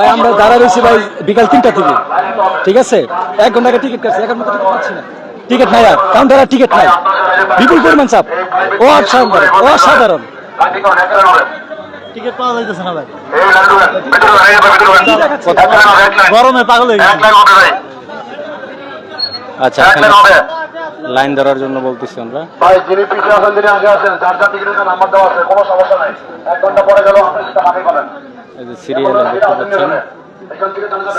ভাই আমরা দাঁড়া রয়েছি ভাই বিকাল তিনটা থেকে ঠিক আছে? এক ঘণ্টা আগে টিকিট কাটছি। এখন মতো টিকিট পাচ্ছি না। টিকিট নাই আর। কাউন্টারে টিকিট নাই। বিপুল পরিমাণ চাপ। ও আর সাধারণ ও সাধারণ টিকিট পাওয়া যাইতেছে না ভাই। গরমে পাগল হয়ে গেছে। আচ্ছা লাইন ধরার জন্য বলতেছি আমরা। ভাই যিনি পিছিয়ে আছেন তিনি আগে আছেন যার যার টিকিটের নাম্বার দেওয়া আছে কোনো সমস্যা নাই। এক ঘণ্টা পরে গেল আপনি সেটা করেন এই যে সিরিয়ালে দেখতে পাচ্ছেন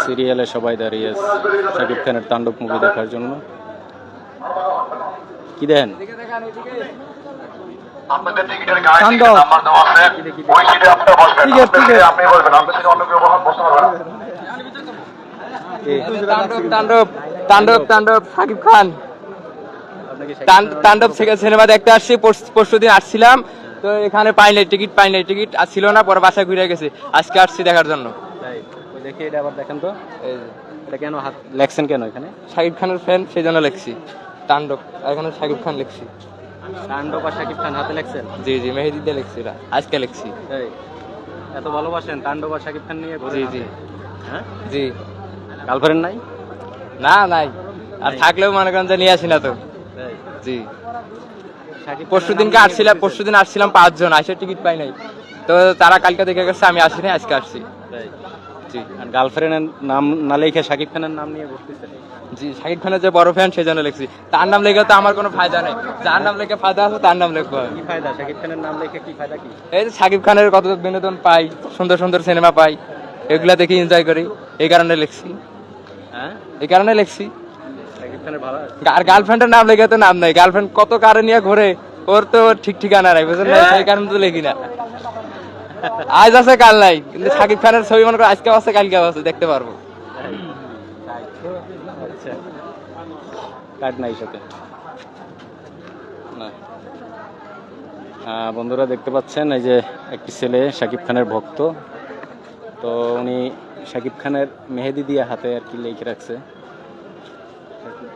সিরিয়ালে সবাই দাঁড়িয়ে আছে শাকিব খানের তাণ্ডব মুভি দেখার জন্য। কি দেখেন আপনাদের টিকিটের গায়ে নাম্বার দেওয়া আছে। ওই সিটে আপনারা বসবেন টিকিট, আপনার টিকিট। সিটে আপনি বসবেন আপনার সিটে অন্য কেউ বসতে পারবে তাণ্ডব তাণ্ডব তাণ্ডব তাণ্ডব সাকিব খান। তাণ্ডব সিনেমা দেখতে আসছি পরশু দিন আসছিলাম। তো এখানে পাই নাই টিকিট পাই নাই টিকিট আর ছিল না পরে বাসায় ঘুরে গেছে। আজকে আসছি দেখার জন্য। দেখি এটা আবার দেখেন তো। এটা কেন হাত লেখছেন কেন এখানে? সাকিব খানের ফ্যান সেই জন্য লিখছি। তাণ্ডব এখানে সাকিব খান লিখছি। তাণ্ডব আর শাকিব খান হাতে লেখছেন? জি জি মেহেদি দিয়ে লিখছি এটা। আজকে লিখছি। এত ভালোবাসেন তাণ্ডব আর শাকিব খান নিয়ে জি জি। হ্যাঁ? জি। গার্লফ্রেন্ড নাই? না নাই। আর থাকলেও মনে করেন যে নিয়ে আসি না তো। জি। পরশু দিনকে আসছিলাম পরশু দিন আসছিলাম পাঁচজন আসে টিকিট পাই নাই। তো তারা কালকে দেখে গেছে আমি আসিনি আজকে আসছি। জি। আর গার্লফ্রেন্ডের নাম না লিখে শাকিব খানের নাম নিয়ে ঘুরতেছেন জি শাকিব খানের যে বড় ফ্যান সেই জন্য লিখছি। তার নাম লেগে তো আমার কোনো ফায়দা নেই। যার নাম লেগে ফায়দা আছে তার নাম লিখব। কি ফায়দা? শাকিব খানের নাম লিখে কি ফায়দা কি? এই যে শাকিব খানের কত বিনোদন পাই সুন্দর সুন্দর সিনেমা পাই এগুলা দেখে এনজয় করি। এই কারণে লিখছি। হ্যাঁ? এই কারণে লিখছি। আর গার্লফ্রেন্ডের নাম লেগে তো নাম নাই। গার্লফ্রেন্ড কত কারে নিয়ে ঘুরে ওর তো ঠিক ঠিকানা নাই বুঝলেন? সেই কারণে তো লিখি না। আজ আছে কাল নাই। কিন্তু শাকিব খানের ছবি মনে করো আজকে আছে কালকে আছে দেখতে পারব। আচ্ছা। কার্ড নাই সাথে। বন্ধুরা দেখতে পাচ্ছেন এই যে একটি ছেলে শাকিব খানের ভক্ত। তো উনি শাকিব খানের মেহেদি দিয়ে হাতে আর কি লিখে রাখছে।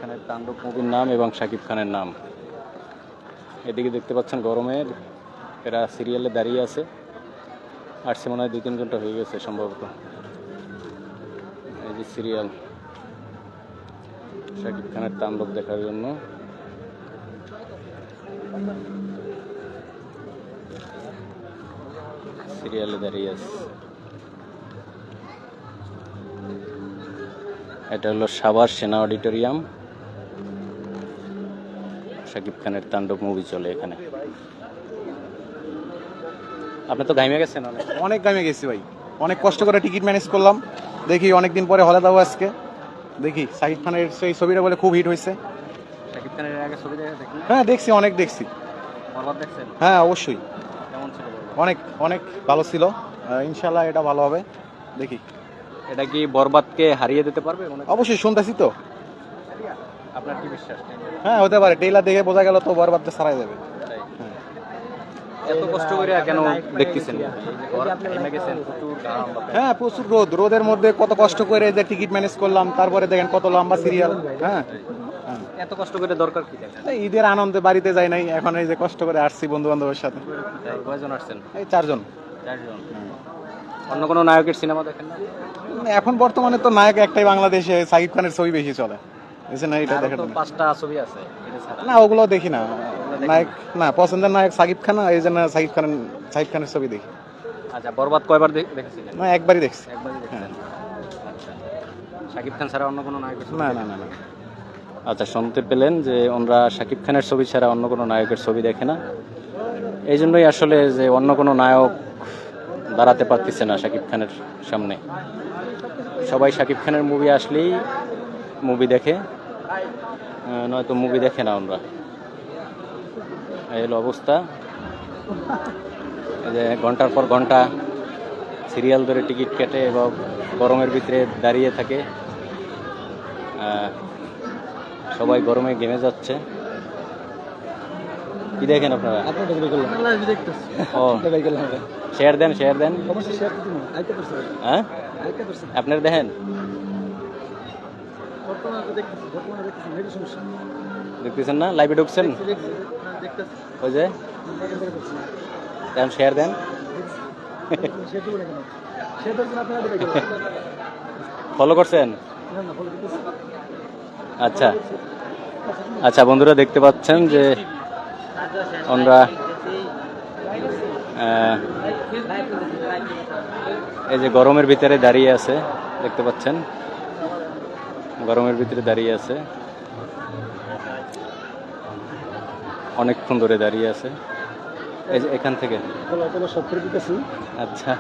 খানের তাণ্ডব মুভির নাম এবং শাকিব খানের নাম। এদিকে দেখতে পাচ্ছেন গরমের এরা সিরিয়ালে দাঁড়িয়ে আছে। আসছে মনে হয় দুই, তিন ঘণ্টা হয়ে গেছে সম্ভবত। এই যে সিরিয়াল, শাকিব খানের তাণ্ডব দেখার জন্য। সিরিয়ালে দাঁড়িয়ে আছে। এটা হলো সাভার সেনা অডিটোরিয়াম। শাকিব খানের তাণ্ডব মুভি চলে এখানে। আপনি তো ঘাইমে গেছেন অনেক। অনেক দামে গেছি ভাই। অনেক কষ্ট করে টিকিট ম্যানেজ করলাম। দেখি অনেক দিন পরে হলে যাব আজকে। দেখি সাকিব খানের সেই ছবিটা বলে খুব হিট হয়েছে। শাকিব খানের আগে ছবি দেখে হ্যাঁ দেখছি অনেক দেখছি। হ্যাঁ অবশ্যই। কেমন ছিল অনেক অনেক ভালো ছিল। ইনশাল্লাহ এটা ভালো হবে। দেখি। এটা কি বরবাদকে হারিয়ে দিতে পারবে অবশ্যই শুনতেছি তো। আপনার কি বিশ্বাস? হ্যাঁ হতে পারে। টেইলার দেখে বোঝা গেল তো বরবাদটা সারাই যাবে এত কষ্ট করে কেন দেখতেছেন। হ্যাঁ প্রচুর রোদ। রোদের মধ্যে কত কষ্ট করে যে টিকিট ম্যানেজ করলাম তারপরে দেখেন কত লম্বা সিরিয়াল। হ্যাঁ হ্যাঁ। এত কষ্ট করে দরকার কি ঈদের আনন্দে বাড়িতে যাই নাই এখন এই যে কষ্ট করে আসছি বন্ধু বান্ধবের সাথে কয়জন আসছেন? এই চারজন। চারজন। অন্য কোনো নায়কের সিনেমা দেখেন না? এখন বর্তমানে তো নায়ক একটাই বাংলাদেশে সাকিব খানের ছবি বেশি চলে। না এটা আরও পাঁচটা ছবি আছে না ওগুলো দেখি না। নায়ক না পছন্দের নায়ক সাকিব খান এই জন্য সাকিব খান সাকিব খানের ছবি দেখি। আচ্ছা বরবাদ কয়বার দেখ- দেখেছিলেন? না একবারই দেখছি। একবারই দেখেছেন আচ্ছা শাকিব খান ছাড়া অন্য কোনো নায়কের ছবি না না না না। আচ্ছা শুনতে পেলেন যে ওনরা শাকিব খানের ছবি ছাড়া অন্য কোনো নায়কের ছবি দেখে না। এই জন্যই আসলে যে অন্য কোনো নায়ক দাঁড়াতে পারতেছে না শাকিব খানের সামনে। সবাই শাকিব খানের মুভি আসলেই মুভি দেখে। নয়তো মুভি দেখে না আমরা। এই হলো অবস্থা। এই যে ঘণ্টার পর ঘণ্টা সিরিয়াল ধরে টিকিট কেটে এবং গরমের ভিতরে দাঁড়িয়ে থাকে। সবাই গরমে গেমে যাচ্ছে। কি দেখেন আপনারা? ও। শেয়ার দেন শেয়ার দেন। হ্যাঁ? আপনার দেখেন? দেখতেছেন না? লাইভে ঢুকছেন? ওই যে? এখন শেয়ার দেন। ফলো করছেন? আচ্ছা। আচ্ছা বন্ধুরা দেখতে পাচ্ছেন যে আমরা এই যে গরমের ভিতরে দাঁড়িয়ে আছে দেখতে পাচ্ছেন। গরমের ভিতরে দাঁড়িয়ে আছে। অনেকক্ষণ ধরে দাঁড়িয়ে আছে। এই যে এখান থেকে। আচ্ছা।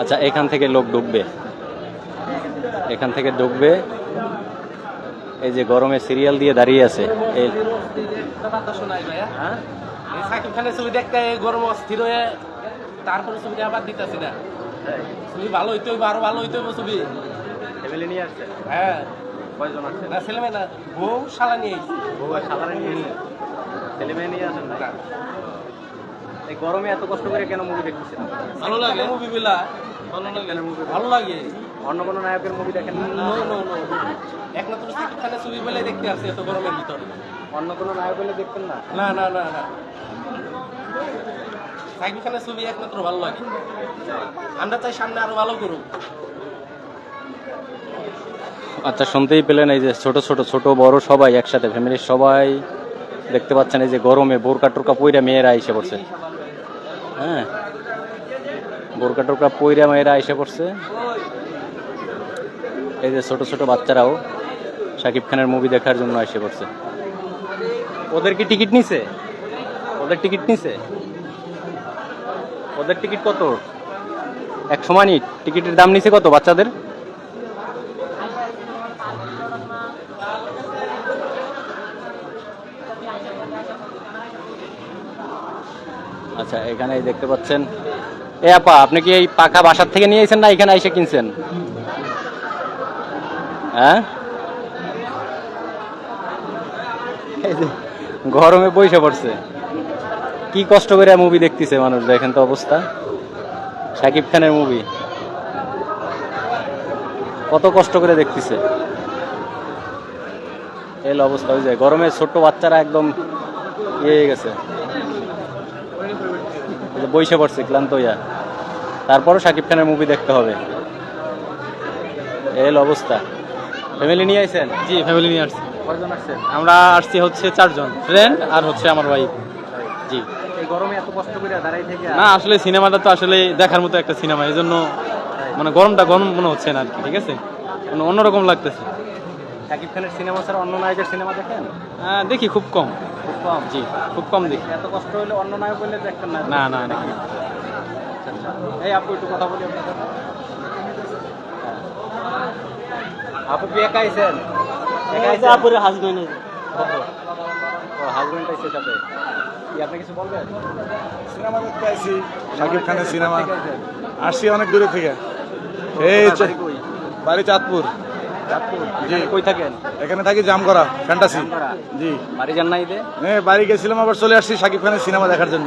আচ্ছা এখান থেকে লোক ঢুকবে। এখান থেকে ঢুকবে। এই যে গরমে সিরিয়াল দিয়ে দাঁড়িয়ে আছে। এই সাকিব খানের ছবি দেখতে গরম অস্থির হয়ে তারপরে ছবিটা আবার দিতেছি না। ছবি ভালো হইতে হইব আরও ভালো হইতে হইব ছবি। ফ্যামিলি নিয়ে আসছে? হ্যাঁ। কয়জন আছে? না ছেলে মেয়ে না বউ শালা নিয়ে আসছে বউ আর শালা নিয়ে আসছে ছেলে মেয়ে নিয়ে আসেন না। এই গরমে এত কষ্ট করে কেন মুভি দেখতেছেন? ভালো লাগে মুভি গুলা। ভালো লাগে। ভালো লাগে অন্য কোনো নায়কের মুভি দেখেন নো? নো নো একমাত্র সাকিব খানের ছবি বলে দেখতে আসছে এত গরমের ভিতর। অন্য কোনো নায়ক হলে দেখতেন না? না না না না। সাকিব খানের ছবি একমাত্র ভালো লাগে। আমরা চাই সামনে আরও ভালো করুক। আচ্ছা শুনতেই পেলেন এই যে ছোট ছোট ছোট বড় সবাই একসাথে ফ্যামিলির সবাই দেখতে পাচ্ছেন এই যে গরমে বোরকা টোরকা পইরা মেয়েরা এসে পড়ছে। হ্যাঁ। বোরকা টোরকা পইরা মেয়েরা এসে পড়ছে। এই যে ছোট ছোট বাচ্চারাও শাকিব খানের মুভি দেখার জন্য এসে পড়ছে। ওদের কি টিকিট নিছে? ওদের টিকিট নিছে? ওদের টিকিট কত? এক সমানই? টিকিটের দাম নিছে কত বাচ্চাদের? আচ্ছা এখানে দেখতে পাচ্ছেন এ আপা, আপনি কি এই পাকা বাসার থেকে নিয়ে এসেছেন না এখানে এসে কিনছেন? হ্যাঁ? গরমে বইসে পড়ছে। কি কষ্ট করে মুভি দেখতেছে মানুষ, দেখেন তো অবস্থা। শাকিব খানের মুভি কত কষ্ট করে দেখতেছে। এল অবস্থা হয়ে যায়। গরমে ছোট্ট বাচ্চারা একদম ইয়ে গেছে। এই বইসে পড়ছে ক্লান্ত হইয়া। তারপরও শাকিব খানের মুভি দেখতে হবে। এল অবস্থা। ফ্যামিলি নিয়ে আইছেন? জি ফ্যামিলি নিয়ে আসছি। কয়জন আসছেন? আমরা আসছি হচ্ছে চারজন। ফ্রেন্ড আর হচ্ছে আমার ওয়াইফ জি। এই গরমে এত কষ্ট করে দাঁড়াই থেকে না আসলে সিনেমাটা তো আসলে দেখার মতো একটা সিনেমা। এই জন্য মানে গরমটা গরম মনে হচ্ছে না আর কি ঠিক আছে? মানে অন্যরকম লাগতেছে। শাকিব খানের সিনেমা ছাড়া অন্য নায়কের সিনেমা দেখেন? দেখি খুব কম। খুব কম? জি খুব কম দেখি। এত কষ্ট হলে অন্য নায়ক হলে দেখতেন না? না না না। আচ্ছা, আচ্ছা। এই আপু একটু কথা বলি আপনার সাথে। হ্যাঁ। আপু কি একা আইছেন একা আইছেন আপুরের হাজবেন্ড ও হাজবেন্ড আইছে সাথে। কি আপনি কিছু বলবেন? সিনেমা দেখতে আইছি শাকিব খানের সিনেমা। আসছি অনেক দূরে থেকে। এই বাড়ি চাঁদপুর? জি। এখানে কই থাকেন? এখানে থাকি জামগড়া ফ্যান্টাসি জামগড়া? জি। বাড়ি যান গেছিলাম আবার চলে আসছি খানের সিনেমা দেখার জন্য।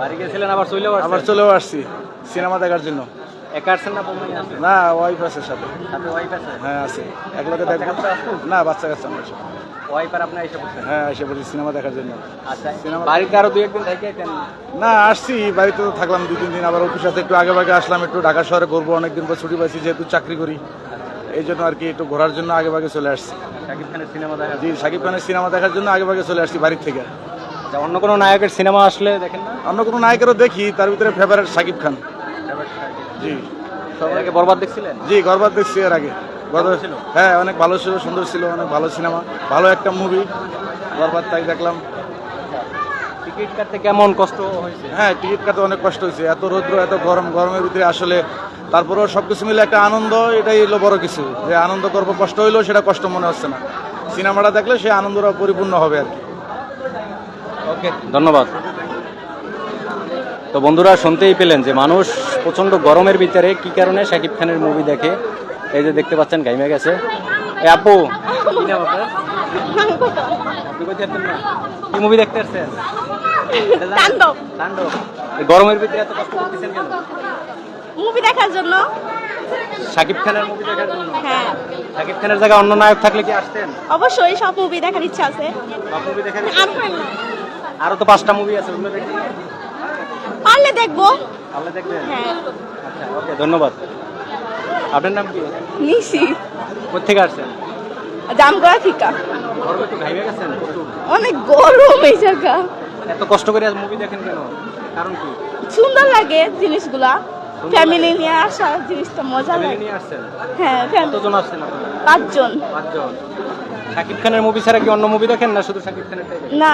বাড়ি গেছিলেন আবার চলেও আবার চলেও আসছি সিনেমা দেখার জন্য। একা না ওয়াইফ আছে? সাথে। হ্যাঁ আছে? না বাচ্চা কাচ্চা আমার হ্যাঁ এসে বলছি সিনেমা দেখার জন্য। আচ্ছা বাড়িতে আরও দুই একদিন না আসছি বাড়িতে তো থাকলাম দুই তিন দিন আবার অফিস আছে একটু আগে ভাগে আসলাম একটু ঢাকা শহরে ঘুরবো অনেকদিন পর ছুটি পাইছি যেহেতু চাকরি করি। এই জন্য আর কি একটু ঘোরার জন্য আগে ভাগে চলে আসছি। শাকিব খানের সিনেমা দেখা জি শাকিব খানের সিনেমা দেখার জন্য আগে ভাগে চলে আসছি বাড়ির থেকে। আচ্ছা, অন্য কোনো নায়কের সিনেমা আসলে দেখেন না? অন্য কোনো নায়কেরও দেখি তার ভিতরে ফেভারিট শাকিব খান। জি। বরবাদ দেখছিলেন? জি গর্বাত দেখছি এর আগে। হ্যাঁ অনেক ভালো ছিল সুন্দর ছিল অনেক ভালো সিনেমা। ভালো একটা মুভি গর্বাত তাই দেখলাম। টিকিট কাটতে কেমন কষ্ট হয়েছে? হ্যাঁ টিকিট কাটতে অনেক কষ্ট হয়েছে। এত রৌদ্র এত গরম গরমের ভিতরে আসলে তারপরেও সব কিছু মিলে একটা আনন্দ এটাই হলো বড় কিছু। যে আনন্দ করব কষ্ট হইলেও সেটা কষ্ট মনে হচ্ছে না। সিনেমাটা দেখলে সেই আনন্দটা পরিপূর্ণ হবে আর কি। ওকে ধন্যবাদ। তো বন্ধুরা শুনতেই পেলেন যে মানুষ প্রচণ্ড গরমের ভিতরে কি কারণে শাকিব খানের মুভি দেখে? এই যে দেখতে পাচ্ছেন গাইমে গেছে। আপু কি নাম আপনার? কি মুভি দেখতে আসছেন? তাণ্ডব। গরমের ভিতরে এত কষ্ট করতেছেন কেন? মুভি দেখার জন্য। শাকিব খানের মুভি দেখার জন্য? হ্যাঁ। শাকিব খানের জায়গায় অন্য নায়ক থাকলে কি আসতেন? অবশ্যই সব মুভি দেখার ইচ্ছা আছে। সব মুভি দেখার আর আরও তো পাঁচটা মুভি আছে ওগুলো দেখি পারলে দেখব। তাহলে দেখবেন? হ্যাঁ। আচ্ছা ওকে ধন্যবাদ। আপনার নাম কি? নিশি। কোথেকে আসছেন? দাম করা অনেক গরম এই জায়গা। এত কষ্ট করে আজ মুভি দেখেন কেন? কারণ কি? সুন্দর লাগে জিনিসগুলা। ফ্যামিলি নিয়ে আসা জিনিসটা মজা লাগে। হ্যাঁ কতজন আসছেন আপনারা? পাঁচজন। পাঁচজন। শাকিব খানের মুভি ছাড়া কি অন্য মুভি দেখেন না শুধু শাকিব খানের না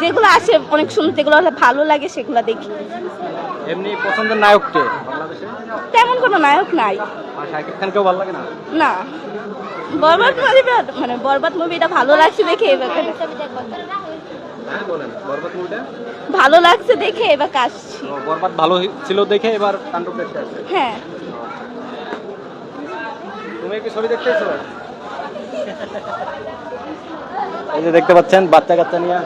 যেগুলো আছে অনেক সুন্দর যেগুলো ভালো লাগে সেগুলো দেখি। এমনি পছন্দের নায়ক কে? বাংলাদেশে তেমন কোনো নায়ক নাই। আর শাকিব খানকেও ভালো লাগে না? না। বরবাদ মুভিটা মানে বরবাদ মুভিটা ভালো লাগছে দেখে এবার। হ্যাঁ বলেন বরবাদ মুভিটা ভালো লাগছে দেখে এবার আসছি বরবাদ ভালো ছিল দেখে এবার তাণ্ডব দেখতে আসছে। হ্যাঁ। তুমি কি ছবি দেখতে এসো এই যে দেখতে পাচ্ছেন বাচ্চা কাচ্চা নিয়ে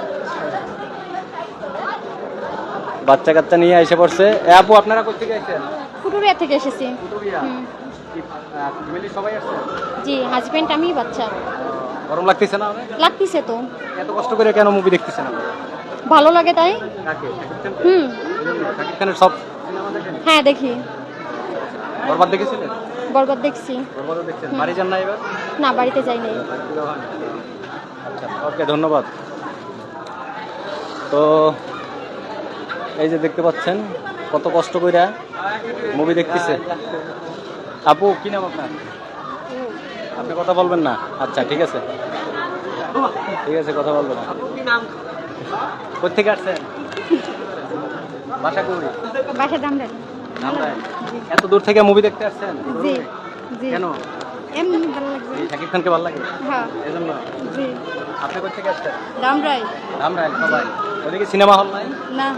বাচ্চা কাচ্চা নিয়ে এসে পড়ছে। এ আপু আপনারা কোথেকে আইছেন ফুটুরিয়া থেকে এসেছি। কুটুবিয়া ফ্যামিলি সবাই আসছে? জি হাজবেন্ড আমি বাচ্চা। গরম লাগতেছে না? লাগতেছে তো। এত কষ্ট করে কেন মুভি দেখতেছেন ভালো লাগে তাই? হুম। খানের সব হ্যাঁ দেখি। বরবাদ দেখেছিলেন? বরবাদ দেখছি। দেখছেন? বাড়ি যান না এবার? না বাড়িতে যাই নাই। আচ্ছা ওকে ধন্যবাদ। তো এই যে দেখতে পাচ্ছেন কত কষ্ট কইরা মুভি দেখতেছে। আপু কি নাম আপনার? আপনি কথা বলবেন না? আচ্ছা ঠিক আছে। ঠিক আছে কথা বলবেন না। কোথেকে আসছেন? বাসা করি বাসা এত দূর থেকে মুভি দেখতে আসছেন? জি জি। কেন? এমনি ভালো লাগছে। শাকিব খানকে ভালো লাগে? হ্যাঁ। এজন্য? জি। আপনি কোথেকে আসছেন? দামরাই ধামরাই সবাই। ওদিকে সিনেমা হল নাই? না।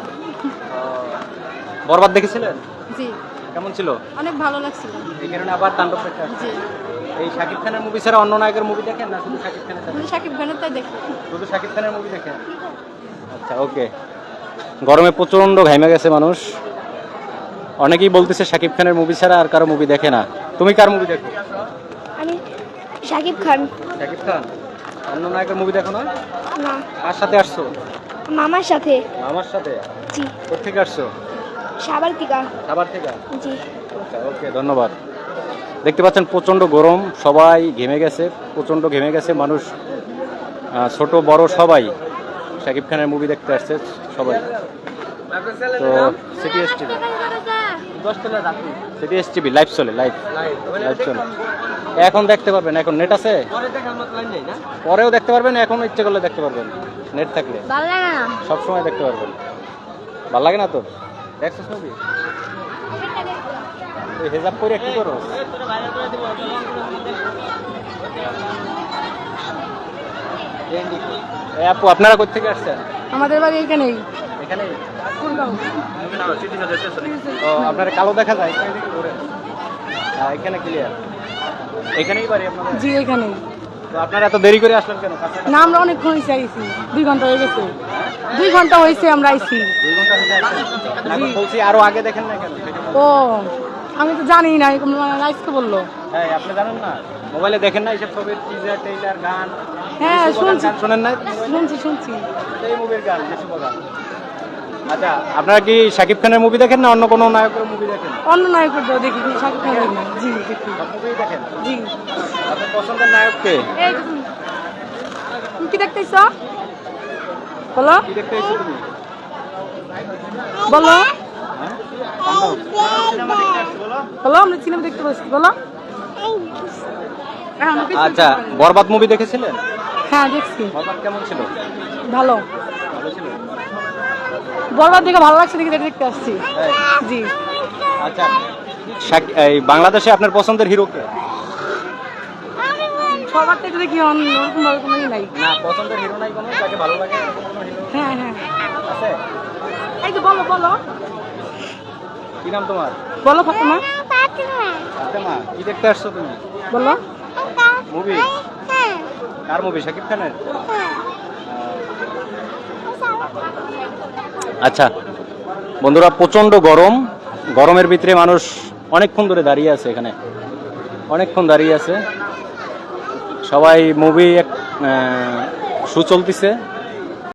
বরবাদ দেখেছিলেন? জি। কেমন ছিল? অনেক ভালো লাগছিল। এই কারণে আবার তাণ্ডব দেখতে জি। এই শাকিব খানের মুভি ছাড়া অন্য নায়কের মুভি দেখেন না শুধু শাকিব খানের? শুধু সাকিব খানের তাই দেখি। শুধু শাকিব খানের মুভি দেখেন? আচ্ছা ওকে গরমে প্রচণ্ড ঘাইমে গেছে মানুষ। অনেকেই বলতেছে শাকিব খানের মুভি ছাড়া আর কারও মুভি দেখে না। তুমি কার মুভি দেখো? আমি শাকিব খান। শাকিব খান? অন্য নায়কের মুভি দেখো না? না। কার সাথে আসছো? মামার সাথে। আমার সাথে? জি। কোথেকে আসছো? সাবার টিকা। খাবার থেকে জি। আচ্ছা ওকে ধন্যবাদ। দেখতে পাচ্ছেন প্রচণ্ড গরম সবাই ঘেমে গেছে প্রচণ্ড ঘেমে গেছে মানুষ ছোট বড় সবাই। শাকিব খানের মুভি দেখতে আসছে সবাই। তো city S TV city S TV live চলে লাইভ লাইভ চলে। এখন দেখতে পারবেন এখন নেট আছে? পরেও দেখতে পারবেন এখন ইচ্ছে করলে দেখতে পারবেন। নেট থাকলে। ভালো লাগে না? সব সময় দেখতে পারবেন। ভালো লাগে না তোর দেখছিস হেজাব করে কি করো? আপু আপনারা কোথেকে আসছেন? আমাদের বাড়ি এখানেই। এখানে ও আপনার কালো দেখা যায়? এখানে ক্লিয়ার এখানেই বাড়ি আপনাদের? জি এখানেই। তো আপনারা এত দেরি করে আসলেন কেন? না আমরা অনেকক্ষণ আইছি। দুই ঘণ্টা হয়ে গেছে। দুই ঘণ্টা হয়েছে আমরা আইছি। বলছি আরও আগে দেখেন না কেন? ও আমি তো জানি না রাইসকে বলল। হ্যাঁ আপনি জানেন না? মোবাইলে দেখেন না এইসব ছবির টিজার টেইলার গান? হ্যাঁ শুনছি। শোনেন না শুনছি শুনছি। এই মুভির গান কিছু গান আচ্ছা আপনারা কি শাকিব খানের মুভি দেখেন না অন্য কোনো নায়কের মুভি দেখেন? অন্য নায়কের দেখি কিন্তু শাকিব খান দেখি না। জি দেখি। মুভি দেখেন? জি। আপনার পছন্দের নায়ক কে? এই তুমি কি দেখতেছ? বলো। বলো। হ্যাঁ বলো আমরা সিনেমা দেখতে পাচ্ছি বলো। হ্যাঁ। আচ্ছা বরবাদ মুভি দেখেছিলেন হ্যাঁ দেখছি। বরবাদ কেমন ছিল? ভালো। ভালো ছিল? বরবাদ দেখে ভালো লাগছে দেখে দেখতে আসছি। জি। আচ্ছা এই বাংলাদেশে আপনার পছন্দের হিরো কে? সবার থেকে দেখি ওরকম ভাবে কোনো নাই। না পছন্দের হিরো নাই কোনো যাকে ভালো লাগে কোনো হিরো হ্যাঁ হ্যাঁ। আছে? এই তো বলো বলো। কি নাম তোমার? বলো ফাতেমা। ফাতেমা। কি দেখতে আসছো তুমি? বলো। মুভি। কার মুভি শাকিব খানের? আচ্ছা বন্ধুরা প্রচণ্ড গরম। গরমের ভিতরে মানুষ অনেকক্ষণ ধরে দাঁড়িয়ে আছে এখানে। অনেকক্ষণ দাঁড়িয়ে আছে। সবাই মুভি শু চলতেছে